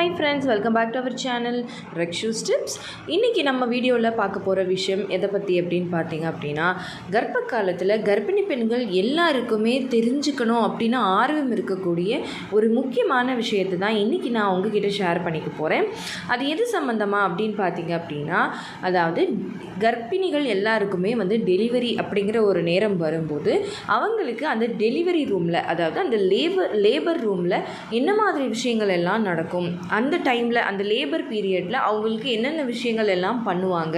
Hi friends welcome back to our channel ரெக்ஷூ ஸ்டிப்ஸ் இன்றைக்கி நம்ம வீடியோவில் பார்க்க போகிற விஷயம் எதை பற்றி அப்படின்னு பார்த்தீங்க அப்படின்னா கர்ப்ப காலத்தில் கர்ப்பிணி பெண்கள் எல்லாருக்குமே தெரிஞ்சுக்கணும் அப்படின்னு ஆர்வம் இருக்கக்கூடிய ஒரு முக்கியமான விஷயத்தை தான் இன்றைக்கி நான் உங்ககிட்ட ஷேர் பண்ணிக்க போகிறேன் அது எது சம்மந்தமாக அப்படின்னு பார்த்தீங்க அப்படின்னா அதாவது கர்ப்பிணிகள் எல்லாருக்குமே வந்து டெலிவரி அப்படிங்கிற ஒரு நேரம் வரும்போது அவங்களுக்கு அந்த டெலிவரி ரூமில் அதாவது அந்த லேபர் லேபர் ரூமில் என்ன மாதிரி விஷயங்கள் எல்லாம் நடக்கும்? அந்த டைமில் அந்த லேபர் பீரியடில் அவங்களுக்கு என்னென்ன விஷயங்கள் எல்லாம் பண்ணுவாங்க?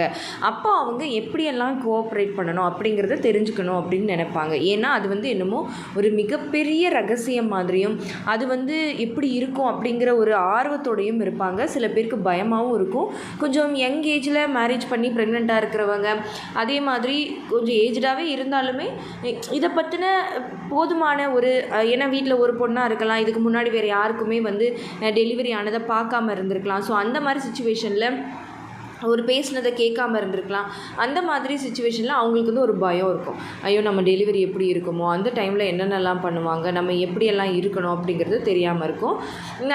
அப்போ அவங்க எப்படியெல்லாம் கோஆப்ரேட் பண்ணணும் அப்படிங்கிறத தெரிஞ்சுக்கணும் அப்படின்னு நினைப்பாங்க. ஏன்னா அது வந்து என்னமோ ஒரு மிகப்பெரிய ரகசியம் மாதிரியும் அது வந்து எப்படி இருக்கும் அப்படிங்கிற ஒரு ஆர்வத்தோடையும் இருப்பாங்க. சில பேருக்கு பயமாகவும் இருக்கும். கொஞ்சம் யங் ஏஜில் மேரேஜ் பண்ணி ப்ரெக்னெண்ட்டாக இருக்கிறவங்க அதே மாதிரி கொஞ்சம் ஏஜ்டாகவே இருந்தாலுமே இதை பற்றின போதுமான ஒரு ஏன்னா வீட்டில் ஒரு பொண்ணாக இருக்கலாம். இதுக்கு முன்னாடி வேறு யாருக்குமே வந்து டெலிவரி ஆனது பார்க்காம இருந்திருக்கலாம். ஸோ அந்த மாதிரி சுச்சுவேஷனில் ஒரு பேசினதை கேட்காம இருந்திருக்கலாம். அந்த மாதிரி சுச்சுவேஷனில் அவங்களுக்கு வந்து ஒரு பயம் இருக்கும். ஐயோ நம்ம டெலிவரி எப்படி இருக்குமோ அந்த டைமில் என்னென்னலாம் பண்ணுவாங்க நம்ம எப்படியெல்லாம் இருக்கணும் அப்படிங்கிறது தெரியாமல் இருக்கும்.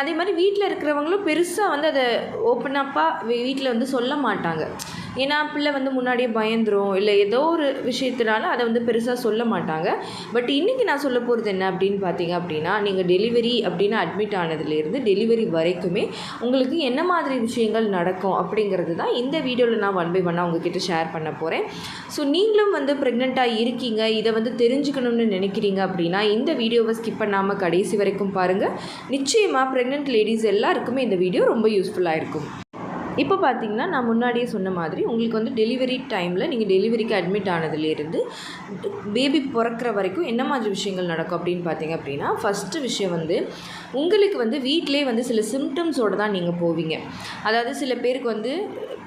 அதே மாதிரி வீட்டில் இருக்கிறவங்களும் பெருசாக வந்து அதை ஓப்பன் அப்பாக வீட்டில் வந்து சொல்ல மாட்டாங்க. ஏன்னா பிள்ளை வந்து முன்னாடியே பயந்துரும் இல்லை ஏதோ ஒரு விஷயத்தினால அதை வந்து பெருசாக சொல்ல மாட்டாங்க. பட் இன்றைக்கி நான் சொல்ல போகிறது என்ன அப்படின்னு பார்த்தீங்க அப்படின்னா நீங்கள் டெலிவரி அப்படின்னு அட்மிட் ஆனதுலேருந்து டெலிவரி வரைக்குமே உங்களுக்கு என்ன மாதிரி விஷயங்கள் நடக்கும் அப்படிங்கிறது தான் இந்த வீடியோவில் நான் ஒன் பை ஒன்னாக உங்ககிட்ட ஷேர் பண்ண போகிறேன் ஸோ நீங்களும் வந்து ப்ரெக்னெண்ட்டாக இருக்கீங்க இதை வந்து தெரிஞ்சுக்கணும்னு நினைக்கிறீங்க அப்படின்னா இந்த வீடியோவை ஸ்கிப் பண்ணாமல் கடைசி வரைக்கும் பாருங்கள் நிச்சயமாக ப்ரெக்னென்ட் லேடிஸ் எல்லாருக்குமே இந்த வீடியோ ரொம்ப யூஸ்ஃபுல்லாக இருக்கும். இப்போ பார்த்தீங்கன்னா நான் முன்னாடியே சொன்ன மாதிரி உங்களுக்கு வந்து டெலிவரி டைமில் நீங்கள் டெலிவரிக்கு அட்மிட் ஆனதுலேருந்து பேபி பிறக்கிற வரைக்கும் என்ன மாதிரி விஷயங்கள் நடக்கும் அப்படின்னு பார்த்தீங்க அப்படின்னா ஃபஸ்ட்டு விஷயம் வந்து உங்களுக்கு வந்து வீட்டிலே வந்து சில சிம்டம்ஸோடு தான் நீங்கள் போவீங்க. அதாவது சில பேருக்கு வந்து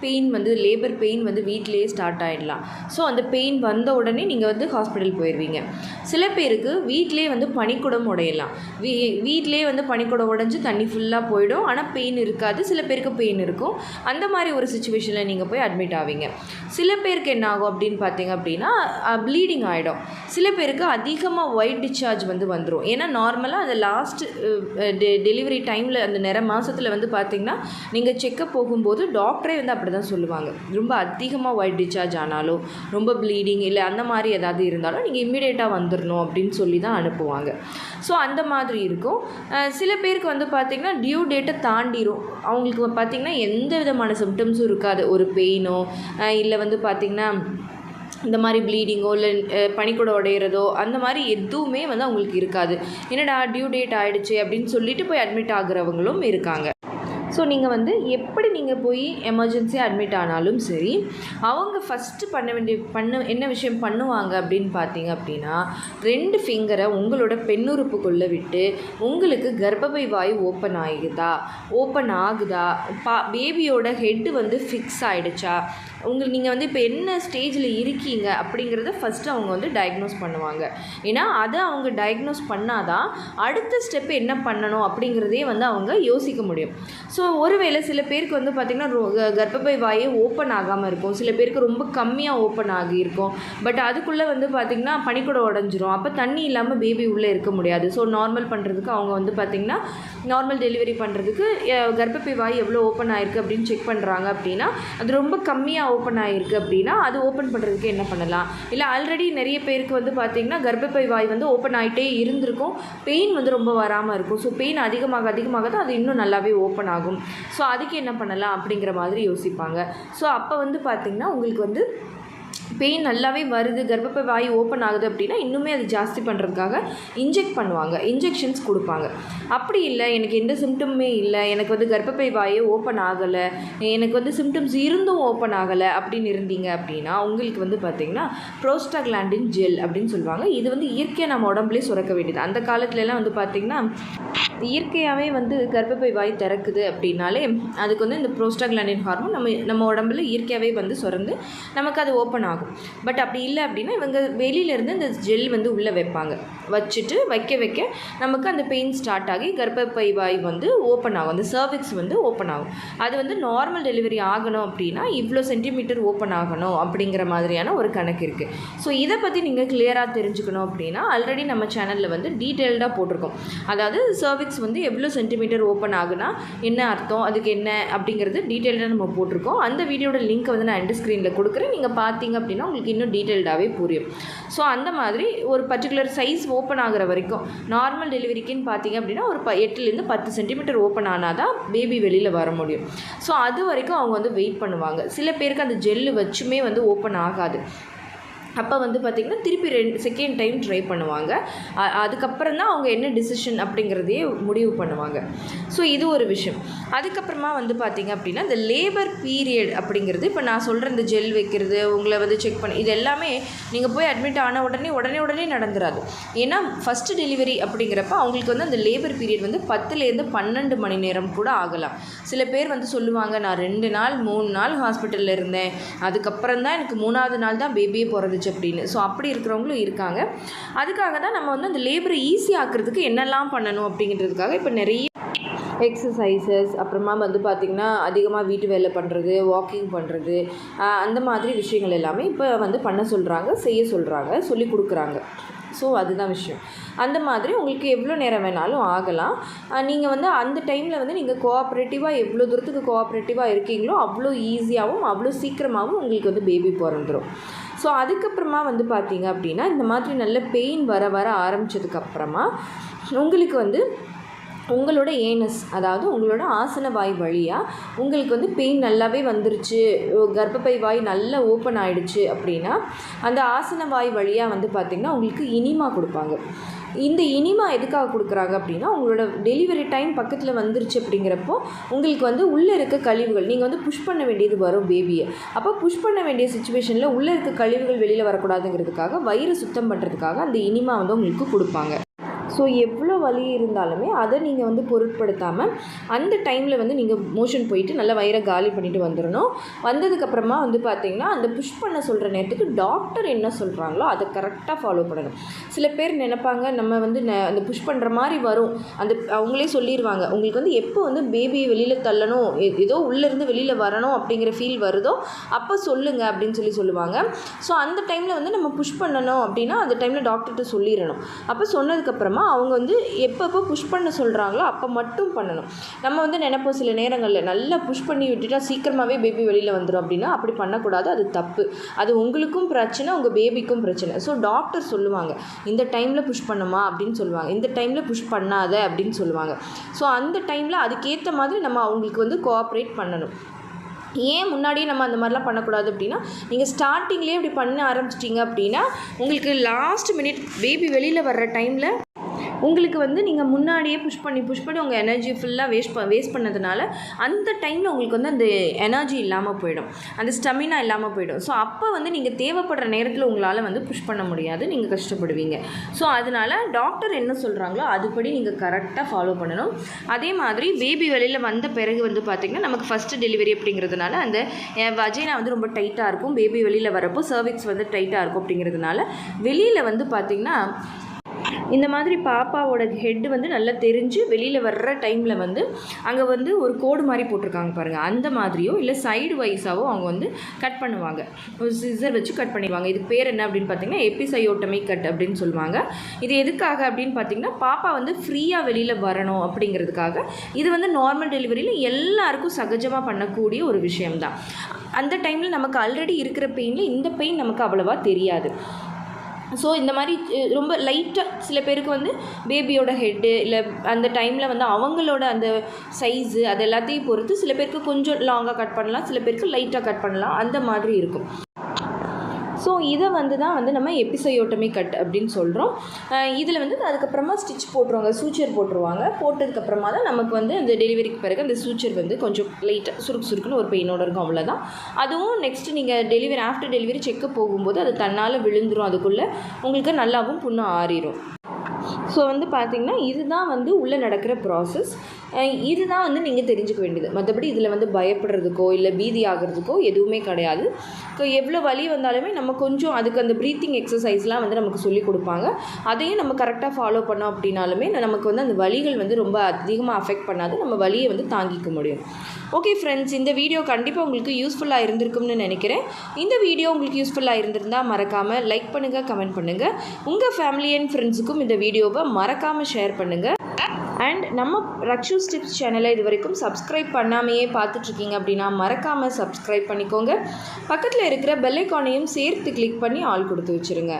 பெயின் வந்து லேபர் பெயின் வந்து வீட்டிலேயே ஸ்டார்ட் ஆகிடலாம் ஸோ அந்த பெயின் வந்த உடனே நீங்கள் வந்து ஹாஸ்பிட்டல் போயிடுவீங்க சில பேருக்கு வீட்டிலே வந்து பனிக்குடம் உடையலாம். வீ வீட்டிலே வந்து பனிக்குடம் உடஞ்சி தண்ணி ஃபுல்லாக போயிடும். ஆனால் பெயின் இருக்காது. சில பேருக்கு பெயின் இருக்கும். அந்த மாதிரி ஒரு சுச்சுவேஷனில் நீங்கள் போய் அட்மிட் ஆவீங்க. சில பேருக்கு என்ன ஆகும் அப்படின்னு பார்த்தீங்க அப்படின்னா ப்ளீடிங் ஆகிடும் சில பேருக்கு அதிகமாக ஒயிட் டிஸ்சார்ஜ் வந்து வந்துடும் ஏன்னா நார்மலாக அந்த லாஸ்ட் டெலிவரி டைமில் அந்த நிற மாதத்தில் வந்து பார்த்தீங்கன்னா நீங்கள் செக்கப் போகும்போது டாக்டரே வந்து அப்படி தான் சொல்லுவாங்க. ரொம்ப அதிகமாக ஒயிட் டிஸ்சார்ஜ் ஆனாலோ ரொம்ப ப்ளீடிங் இல்லை அந்த மாதிரி ஏதாவது இருந்தாலும் நீங்கள் இம்மிடியேட்டாக வந்துடணும் அப்படின்னு சொல்லி தான் அனுப்புவாங்க. ஸோ அந்த மாதிரி இருக்கும். சில பேருக்கு வந்து பார்த்திங்கன்னா டியூ டேட்டை தாண்டிடும் அவங்களுக்கு பார்த்திங்கன்னா எந்த விதமான சிம்டம்ஸும் இருக்காது. ஒரு பெயினோ இல்லை வந்து பார்த்திங்கன்னா இந்த மாதிரி ப்ளீடிங்கோ இல்லை பனிக்கூட உடையிறதோ அந்த மாதிரி எதுவுமே வந்து அவங்களுக்கு இருக்காது. என்னடா டியூ டேட் ஆகிடுச்சு அப்படின்னு சொல்லிட்டு போய் அட்மிட் ஆகுறவங்களும் இருக்காங்க. ஸோ நீங்கள் வந்து எப்படி நீங்கள் போய் எமர்ஜென்சியாக அட்மிட் ஆனாலும் சரி அவங்க ஃபஸ்ட்டு பண்ண வேண்டிய பண்ண என்ன விஷயம் பண்ணுவாங்க அப்படின்னு பார்த்தீங்க அப்படின்னா ரெண்டு ஃபிங்கரை உங்களோட பெண்ணுறுப்புக்குள்ளே விட்டு உங்களுக்கு கர்ப்பப்பை வாய் ஓப்பன் ஆகுதா? ஓப்பன் ஆகுதா? பா பேபியோட ஹெட்டு வந்து ஃபிக்ஸ் ஆகிடுச்சா உங்களுக்கு நீங்கள் வந்து இப்போ என்ன ஸ்டேஜில் இருக்கீங்க அப்படிங்கிறத ஃபஸ்ட்டு அவங்க வந்து டயக்னோஸ் பண்ணுவாங்க. ஏன்னா அதை அவங்க டயக்னோஸ் பண்ணாதான் அடுத்த ஸ்டெப் என்ன பண்ணணும் அப்படிங்கிறதே வந்து அவங்க யோசிக்க முடியும். ஸோ ஒருவேளை சில பேருக்கு வந்து பார்த்திங்கன்னா கர்ப்பப்பை வாயே ஓப்பன் ஆகாமல் இருக்கும். சில பேருக்கு ரொம்ப கம்மியாக ஓப்பன் ஆகியிருக்கும் பட் அதுக்குள்ளே வந்து பார்த்திங்கன்னா பனிக்கூட உடஞ்சிரும். அப்போ தண்ணி இல்லாமல் பேபி உள்ளே இருக்க முடியாது. ஸோ நார்மல் பண்ணுறதுக்கு அவங்க வந்து பார்த்திங்கன்னா நார்மல் டெலிவரி பண்ணுறதுக்கு கர்ப்பப்பை வாய் எவ்வளோ ஓப்பன் ஆயிருக்கு அப்படின்னு செக் பண்ணுறாங்க அப்படின்னா அது ரொம்ப கம்மியாக ஓப்பன் ஆகிருக்கு அப்படின்னா அது ஓப்பன் பண்ணுறதுக்கு என்ன பண்ணலாம்? இல்லை ஆல்ரெடி நிறைய பேருக்கு வந்து பார்த்திங்கன்னா கர்ப்பப்பை வாய் வந்து ஓப்பன் ஆகிட்டே இருந்திருக்கும். பெயின் வந்து ரொம்ப வராமல் இருக்கும். ஸோ பெயின் அதிகமாக அதிகமாக தான் அது இன்னும் நல்லாவே ஓப்பன் ஆகும். ஸோ அதுக்கு என்ன பண்ணலாம் அப்படிங்கிற மாதிரி யோசிப்பாங்க. ஸோ அப்போ வந்து பார்த்திங்கன்னா உங்களுக்கு வந்து பெயின் நல்லாவே வருது கர்ப்பப்பை வாய் ஓப்பன் ஆகுது அப்படின்னா இன்னுமே அது ஜாஸ்தி பண்ணுறதுக்காக இன்ஜெக்ட் பண்ணுவாங்க இன்ஜெக்ஷன்ஸ் கொடுப்பாங்க. அப்படி இல்லை எனக்கு எந்த சிம்டமுமே இல்லை எனக்கு வந்து கர்ப்பப்பை வாயே ஓப்பன் ஆகலை எனக்கு வந்து சிம்டம்ஸ் இருந்தும் ஓப்பன் ஆகலை அப்படின்னு இருந்தீங்க அப்படின்னா உங்களுக்கு வந்து பார்த்திங்கன்னா ப்ரோஸ்டாக்லாண்டின் ஜெல் அப்படின்னு சொல்லுவாங்க. இது வந்து இயற்கையாக நம்ம உடம்புலேயே சுரக்க வேண்டியது. அந்த காலத்துலலாம் வந்து பார்த்திங்கன்னா இயற்கையாகவே வந்து கர்ப்பப்பை வாய் திறக்குது அப்படின்னாலே அதுக்கு வந்து இந்த ப்ரோஸ்டாக்லாண்டின் ஹார்மோன் நம்ம நம்ம உடம்புல இயற்கையாகவே வந்து சுரந்து நமக்கு அது ஓப்பன் ஆகும். பட் அப்படி இல்லை அப்படின்னா இவங்க வெளியிலேருந்து அந்த ஜெல் வந்து உள்ளே வைப்பாங்க. வச்சுட்டு வைக்க வைக்க நமக்கு அந்த பெயின் ஸ்டார்ட் ஆகி கர்ப்பப்பை வாய் வந்து ஓப்பன் ஆகும். அந்த சர்விக்ஸ் வந்து ஓப்பன் ஆகும். அது வந்து நார்மல் டெலிவரி ஆகணும் அப்படின்னா இவ்வளோ சென்டிமீட்டர் ஓப்பன் ஆகணும் அப்படிங்கிற மாதிரியான ஒரு கணக்கு இருக்குது ஸோ இதை பற்றி நீங்கள் கிளியராக தெரிஞ்சுக்கணும் அப்படின்னா ஆல்ரெடி நம்ம சேனலில் வந்து டீட்டெயில்டாக போட்டிருக்கோம். அதாவது சர்விக்ஸ் வந்து எவ்வளோ சென்டிமீட்டர் ஓப்பன் ஆகுனா என்ன அர்த்தம் அதுக்கு என்ன அப்படிங்கிறது டீட்டெயில்டாக நம்ம போட்டிருக்கோம். அந்த வீடியோட லிங்க் வந்து நான் எண்ட் ஸ்க்ரீனில் கொடுக்குறேன். நீங்கள் பார்த்தீங்க அப்படின்னா உங்களுக்கு இன்னும் டீட்டெயில்டாகவே புரியும். ஸோ அந்த மாதிரி ஒரு பர்டிகுலர் சைஸ் ஓப்பன் ஆகிற வரைக்கும் நார்மல் டெலிவரிக்குன்னு பார்த்தீங்க அப்படின்னா ஒரு ப எட்டுலேருந்து பத்து சென்டிமீட்டர் ஓப்பன் ஆனால் தான் பேபி வெளியில் வர முடியும். ஸோ அது வரைக்கும் அவங்க வந்து வெயிட் பண்ணுவாங்க. சில பேருக்கு அந்த ஜெல்லு வச்சுமே வந்து ஓப்பன் ஆகாது. அப்போ வந்து பார்த்திங்கன்னா திருப்பி ரெண்டு செகண்ட் டைம் ட்ரை பண்ணுவாங்க. அதுக்கப்புறம் தான் அவங்க என்ன டிசிஷன் அப்படிங்கிறதையே முடிவு பண்ணுவாங்க. ஸோ இது ஒரு விஷயம். அதுக்கப்புறமா வந்து பார்த்திங்க அப்படின்னா இந்த லேபர் பீரியட் அப்படிங்கிறது இப்போ நான் சொல்கிற இந்த ஜெல் வைக்கிறது உங்களை வந்து செக் பண்ணி இது எல்லாமே நீங்கள் போய் அட்மிட் ஆன உடனே உடனே உடனே நடந்துராது. ஏன்னா ஃபஸ்ட்டு டெலிவரி அப்படிங்கிறப்ப அவங்களுக்கு வந்து அந்த லேபர் பீரியட் வந்து பத்துலேருந்து பன்னெண்டு மணி நேரம் கூட ஆகலாம். சில பேர் வந்து சொல்லுவாங்க நான் ரெண்டு நாள் மூணு நாள் ஹாஸ்பிட்டலில் இருந்தேன். அதுக்கப்புறம் தான் எனக்கு மூணாவது நாள் தான் பேபியே பிறந்துச்சு அப்படின்னு. ஸோ அப்படி இருக்கிறவங்களும் இருக்காங்க. அதுக்காக தான் நம்ம வந்து அந்த லேபரை ஈஸியாக்குறதுக்கு என்னெல்லாம் பண்ணணும் அப்படிங்கிறதுக்காக இப்போ நிறைய எக்ஸசைசஸ் அப்புறமா வந்து பார்த்திங்கன்னா அதிகமாக வீட்டு வேலை பண்ணுறது வாக்கிங் பண்ணுறது அந்த மாதிரி விஷயங்கள் எல்லாமே இப்போ வந்து பண்ண சொல்கிறாங்க செய்ய சொல்கிறாங்க சொல்லி கொடுக்குறாங்க. ஸோ அதுதான் விஷயம். அந்த மாதிரி உங்களுக்கு எவ்வளோ நேரம் வேணாலும் ஆகலாம். நீங்கள் வந்து அந்த டைமில் வந்து நீங்கள் கோஆப்ரேட்டிவாக எவ்வளோ தூரத்துக்கு கோஆப்ரேட்டிவாக இருக்கீங்களோ அவ்வளோ ஈஸியாகவும் அவ்வளோ சீக்கிரமாகவும் உங்களுக்கு வந்து பேபி பிறந்துடும் ஸோ அதுக்கப்புறமா வந்து பார்த்தீங்க அப்படின்னா இந்த மாதிரி நல்ல பெயின் வர வர ஆரம்பித்ததுக்கப்புறமா உங்களுக்கு வந்து உங்களோட ஏனஸ் அதாவது உங்களோட ஆசன வாய் வழியாக உங்களுக்கு வந்து பெயின் நல்லாவே வந்துருச்சு கர்ப்பப்பை வாய் நல்லா ஓப்பன் ஆகிடுச்சு அப்படின்னா அந்த ஆசன வாய் வழியாக வந்து பார்த்திங்கன்னா உங்களுக்கு இனிமா கொடுப்பாங்க. இந்த இனிமா எதுக்காக கொடுக்குறாங்க அப்படின்னா உங்களோட டெலிவரி டைம் பக்கத்தில் வந்துருச்சு அப்படிங்கிறப்போ உங்களுக்கு வந்து உள்ளே இருக்க கழிவுகள் நீங்கள் வந்து புஷ் பண்ண வேண்டியது வரும் பேபியை அப்போ புஷ் பண்ண வேண்டிய சுச்சுவேஷனில் உள்ளே இருக்க கழிவுகள் வெளியில் வரக்கூடாதுங்கிறதுக்காக வயிறு சுத்தம் பண்ணுறதுக்காக அந்த இனிமா வந்து உங்களுக்கு கொடுப்பாங்க. ஸோ எவ்வளோ வலி இருந்தாலுமே அதை நீங்கள் வந்து பொருட்படுத்தாமல் அந்த டைமில் வந்து நீங்கள் மோஷன் போயிட்டு நல்லா வயிறை காலி பண்ணிவிட்டு வந்துடணும். வந்ததுக்கப்புறமா வந்து பார்த்தீங்கன்னா அந்த புஷ் பண்ண சொல்கிற நேரத்துக்கு டாக்டர் என்ன சொல்கிறாங்களோ அதை கரெக்டாக ஃபாலோ பண்ணணும். சில பேர் நினைப்பாங்க நம்ம வந்து ந- அந்த புஷ் பண்ணுற மாதிரி வரும். அந்த அவங்களே சொல்லிடுவாங்க உங்களுக்கு வந்து எப்போ வந்து பேபியை வெளியில் தள்ளணும்? எ- ஏதோ உள்ளேருந்து வெளியில் வரணும் அப்படிங்கிற ஃபீல் வருதோ அப்போ சொல்லுங்கள் அப்படின்னு சொல்லி சொல்லுவாங்க. ஸோ அந்த டைமில் வந்து நம்ம புஷ் பண்ணணும் அப்படின்னா அந்த டைமில் டாக்டர்கிட்ட சொல்லிடணும். அப்போ சொன்னதுக்கப்புறமா அவங்க வந்து எப்பப்போ புஷ் பண்ண சொல்கிறாங்களோ அப்போ மட்டும் பண்ணணும். நம்ம வந்து நினைப்போம் சில நேரங்களில் நல்லா புஷ் பண்ணி விட்டுட்டா சீக்கிரமாகவே பேபி வெளியில் வந்துடும் அப்படின்னா அப்படி பண்ணக்கூடாது அது தப்பு. அது உங்களுக்கும் பிரச்சனை உங்கள் பேபிக்கும் பிரச்சனை. ஸோ டாக்டர் சொல்லுவாங்க இந்த டைமில் புஷ் பண்ணுமா? அப்படின்னு சொல்லுவாங்க. இந்த டைமில் புஷ் பண்ணாத? அப்படின்னு சொல்லுவாங்க. ஸோ அந்த டைமில் அதுக்கேற்ற மாதிரி நம்ம அவங்களுக்கு வந்து கோஆப்ரேட் பண்ணணும். ஏன் முன்னாடியே நம்ம அந்த மாதிரிலாம் பண்ணக்கூடாது அப்படின்னா நீங்கள் ஸ்டார்டிங்லேயே இப்படி பண்ண ஆரம்பிச்சிட்டிங்க அப்படின்னா உங்களுக்கு லாஸ்ட் மினிட் பேபி வெளியில் வர்ற டைமில் உங்களுக்கு வந்து நீங்கள் முன்னாடியே புஷ் பண்ணி புஷ் பண்ணி உங்கள் எனர்ஜி ஃபுல்லாக வேஸ்ட் ப வேஸ்ட் பண்ணதுனால அந்த டைமில் உங்களுக்கு வந்து அந்த எனர்ஜி இல்லாமல் போயிடும். அந்த ஸ்டெமினா இல்லாமல் போயிடும். ஸோ அப்போ வந்து நீங்கள் தேவைப்படுற நேரத்தில் உங்களால் வந்து புஷ் பண்ண முடியாது. நீங்கள் கஷ்டப்படுவீங்க. ஸோ அதனால டாக்டர் என்ன சொல்கிறாங்களோ அதுபடி நீங்கள் கரெக்டாக ஃபாலோ பண்ணணும். அதே மாதிரி பேபி வெளியில் வந்த பிறகு வந்து பார்த்திங்கன்னா நமக்கு ஃபஸ்ட்டு டெலிவரி அப்படிங்கிறதுனால அந்த வஜைனா வந்து ரொம்ப டைட்டாக இருக்கும். பேபி வெளியில் வரப்போ சர்விக்ஸ் வந்து டைட்டாக இருக்கும் அப்படிங்கிறதுனால வெளியில் வந்து பார்த்திங்கன்னா இந்த மாதிரி பாப்பாவோட ஹெட் வந்து நல்லா தெரிஞ்சு வெளியில் வர்ற டைமில் வந்து அங்கே வந்து ஒரு கோடு மாதிரி போட்டிருக்காங்க பாருங்கள் அந்த மாதிரியோ இல்லை சைடு வைஸாவோ அவங்க வந்து கட் பண்ணுவாங்க. ஒரு சிசர் வச்சு கட் பண்ணிடுவாங்க. இதுக்கு பேர் என்ன அப்படின்னு பார்த்தீங்கன்னா எபிசையோட்டமிக் கட் அப்படின்னு சொல்லுவாங்க. இது எதுக்காக அப்படின்னு பார்த்தீங்கன்னா பாப்பா வந்து ஃப்ரீயாக வெளியில் வரணும் அப்படிங்கிறதுக்காக இது வந்து நார்மல் டெலிவரியில் எல்லாருக்கும் சகஜமாக பண்ணக்கூடிய ஒரு விஷயம்தான். அந்த டைமில் நமக்கு ஆல்ரெடி இருக்கிற பெயினில் இந்த பெயின் நமக்கு அவ்வளோவா தெரியாது. ஸோ இந்த மாதிரி ரொம்ப லைட்டாக சில பேருக்கு வந்து பேபியோட ஹெட்டு இல்லை அந்த டைமில் வந்து அவங்களோட அந்த சைஸு அது எல்லாத்தையும் பொறுத்து சில பேருக்கு கொஞ்சம் லாங்காக கட் பண்ணலாம் சில பேருக்கு லைட்டாக கட் பண்ணலாம். அந்த மாதிரி இருக்கும். ஸோ இதை வந்து தான் வந்து நம்ம எபிசையோட்டமி கட் அப்படின்னு சொல்கிறோம் இதில் வந்து அதுக்கப்புறமா ஸ்டிச் போட்டுருவாங்க சூச்சர் போட்டுருவாங்க. போட்டதுக்கப்புறமா தான் நமக்கு வந்து அந்த டெலிவரிக்கு பிறகு அந்த சூச்சர் வந்து கொஞ்சம் லைட்டாக சுருக்கு சுருக்குன்னு ஒரு பெயினோட இருக்கும் அவ்வளோதான் அதுவும் நெக்ஸ்ட்டு நீங்கள் டெலிவரி ஆஃப்டர் டெலிவரி செக்கப் போகும்போது அது தன்னால் விழுந்துடும் அதுக்குள்ளே உங்களுக்கு நல்லாவும் புண்ணு ஆறிடும் ஸோ வந்து பார்த்திங்கன்னா இதுதான் வந்து உள்ளே நடக்கிற ப்ராசஸ் இதுதான் வந்து நீங்கள் தெரிஞ்சுக்க வேண்டியது. மற்றபடி இதில் வந்து பயப்படுறதுக்கோ இல்லை பீதி ஆகிறதுக்கோ எதுவுமே கிடையாது. ஸோ எவ்வளோ வலி வந்தாலுமே நம்ம கொஞ்சம் அதுக்கு அந்த ப்ரீத்திங் எக்ஸசைஸ்லாம் வந்து நமக்கு சொல்லி கொடுப்பாங்க. அதையும் நம்ம கரெக்டாக ஃபாலோ பண்ணோம் அப்படின்னாலுமே நமக்கு வந்து அந்த வலிகள் வந்து ரொம்ப அதிகமாக அஃபெக்ட் பண்ணாது. நம்ம வலியை வந்து தாங்கிக்க முடியும். ஓகே ஃப்ரெண்ட்ஸ் இந்த வீடியோ கண்டிப்பாக உங்களுக்கு யூஸ்ஃபுல்லாக இருந்திருக்கும்னு நினைக்கிறேன். இந்த வீடியோ உங்களுக்கு யூஸ்ஃபுல்லாக இருந்திருந்தால் மறக்காமல் லைக் பண்ணுங்கள் கமெண்ட் பண்ணுங்கள் உங்கள் ஃபேமிலி அண்ட் ஃப்ரெண்ட்ஸுக்கும் இந்த வீடியோவை மறக்காமல் ஷேர் பண்ணுங்கள் அண்ட் நம்ம ரக்ஷு ஸ்டிப்ஸ் சேனலை இது வரைக்கும் சப்ஸ்கிரைப் பண்ணாமையே பார்த்துட்ருக்கீங்க அப்படின்னா மறக்காமல் சப்ஸ்கிரைப் பண்ணிக்கோங்க. பக்கத்தில் இருக்கிற பெல்லைக்கானையும் சேர்த்து கிளிக் பண்ணி ஆள் கொடுத்து வச்சுருங்க.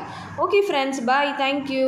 Okay friends bye thank you